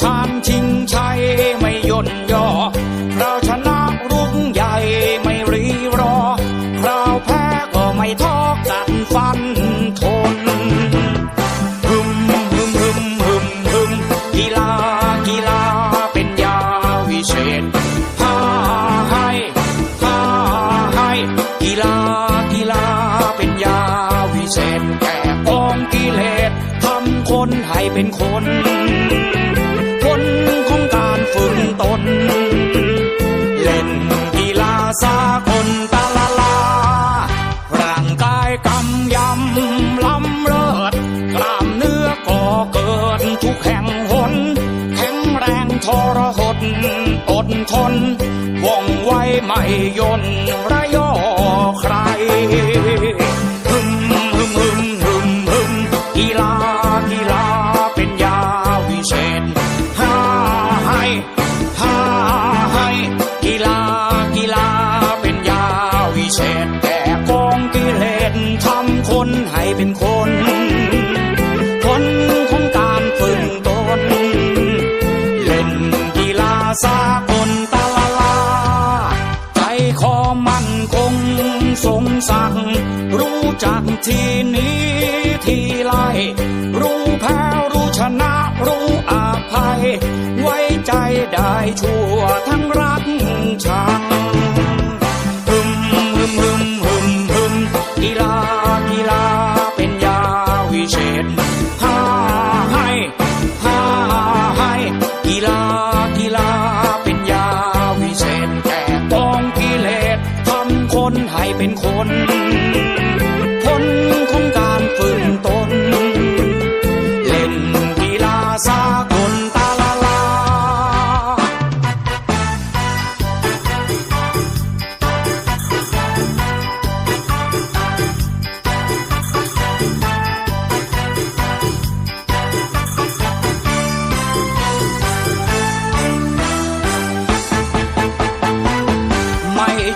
ชานชิงชัยไม่ย่นย่อคราวชนะรุ่งใหญ่ไม่รีรอคราวแพ้ก็ไม่ท้อกันฟันทนฮึมฮึมฮึมฮึมฮึมกีฬากีฬาเป็นยาวิเศษพาให้พาให้กีฬากีฬาเป็นยาวิเศษแก่กองกิเลสทำคนให้เป็นคน ตน เล่นกีฬาสาคนตาลาลา ร่างกายกำยำลำเลิศกล้ามเนื้อก่อเกิดทุกแห่งหน แข็งแรงทรหดอดทนว่องไวไม่ย่นระยอ ษแก่กองกิเลสทำคนให้เป็นคนผลของการฝึกตน เล่นกีฬาสากลตะละลา ใจคอมั่นคงสงสักรู้จักทีนี้ทีไรรู้แพ้รู้ชนะรู้อาภัย ไว้ใจได้ชั่วทั้งรักชัง คน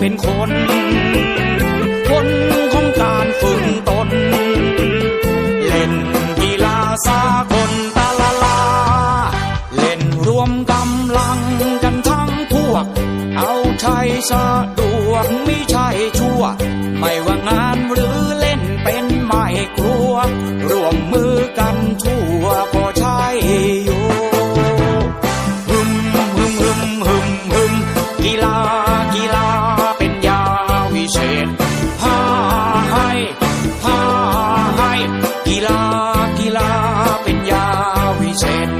เป็นคนผลของการฝึกตน เล่นกีฬาสากลตาลาลา เล่นรวมกำลังกันทั้งพวก เอาใช้สะดวกไม่ใช่ชั่ว ไม่ว่างานหรือเล่นเป็นไม่กลัว รวมมือกันทั่วก็ใช่อยู่ฮึมฮึมฮึมฮึมฮึมกีฬา He said.